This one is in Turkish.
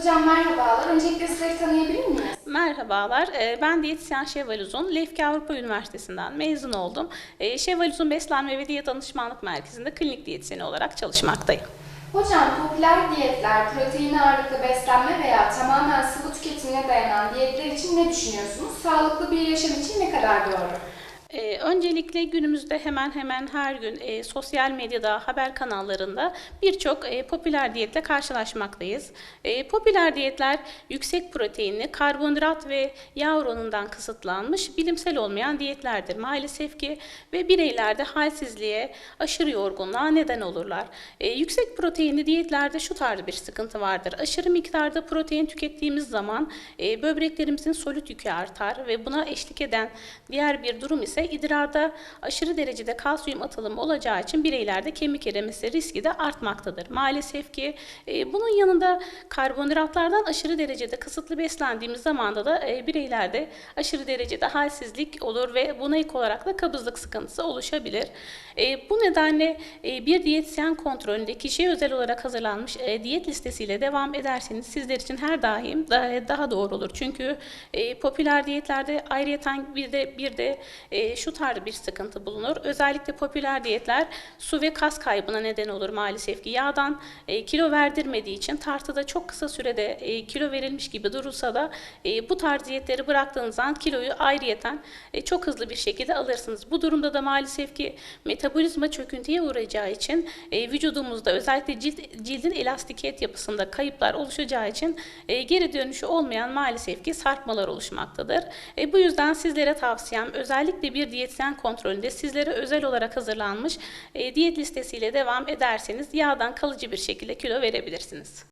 Hocam merhabalar. Öncelikle sizleri tanıyabilir miyiz? Merhabalar, e, ben diyetisyen Şevval Uzun. Lefke Avrupa Üniversitesi'nden mezun oldum. E, Şevval Uzun Beslenme ve Diyet Danışmanlık Merkezi'nde klinik diyetisyeni olarak çalışmaktayım. Hocam popüler diyetler, protein ağırlıklı beslenme veya tamamen sıvı tüketimine dayanan diyetler için ne düşünüyorsunuz? Sağlıklı bir yaşam için ne kadar doğru? Ee, öncelikle günümüzde hemen hemen her gün e, sosyal medyada, haber kanallarında birçok e, popüler diyetle karşılaşmaktayız. E, popüler diyetler yüksek proteinli, karbonhidrat ve yağ oranından kısıtlanmış bilimsel olmayan diyetlerdir maalesef ki ve bireylerde halsizliğe, aşırı yorgunluğa neden olurlar. E, yüksek proteinli diyetlerde şu tarz bir sıkıntı vardır. Aşırı miktarda protein tükettiğimiz zaman e, böbreklerimizin solit yükü artar ve buna eşlik eden diğer bir durum ise idrarda aşırı derecede kalsiyum atılımı olacağı için bireylerde kemik erimesi riski de artmaktadır. Maalesef ki e, bunun yanında karbonhidratlardan aşırı derecede kısıtlı beslendiğimiz zamanda da e, bireylerde aşırı derecede halsizlik olur ve buna ek olarak da kabızlık sıkıntısı oluşabilir. E, bu nedenle e, bir diyetisyen kontrolünde kişiye özel olarak hazırlanmış e, diyet listesiyle devam ederseniz sizler için her daim daha, daha doğru olur. Çünkü e, popüler diyetlerde ayrıyeten bir de bir de e, şu tarz bir sıkıntı bulunur. Özellikle popüler diyetler su ve kas kaybına neden olur maalesef ki. Yağdan e, kilo verdirmediği için tartıda çok kısa sürede e, kilo verilmiş gibi durursa da e, bu tarz diyetleri bıraktığınız zaman kiloyu ayrıyeten e, çok hızlı bir şekilde alırsınız. Bu durumda da maalesef ki metabolizma çöküntüye uğrayacağı için e, vücudumuzda özellikle cilt, cildin elastikiyet yapısında kayıplar oluşacağı için e, geri dönüşü olmayan maalesef ki sarkmalar oluşmaktadır. E, bu yüzden sizlere tavsiyem özellikle bir diyetisyen kontrolünde sizlere özel olarak hazırlanmış e, diyet listesiyle devam ederseniz yağdan kalıcı bir şekilde kilo verebilirsiniz.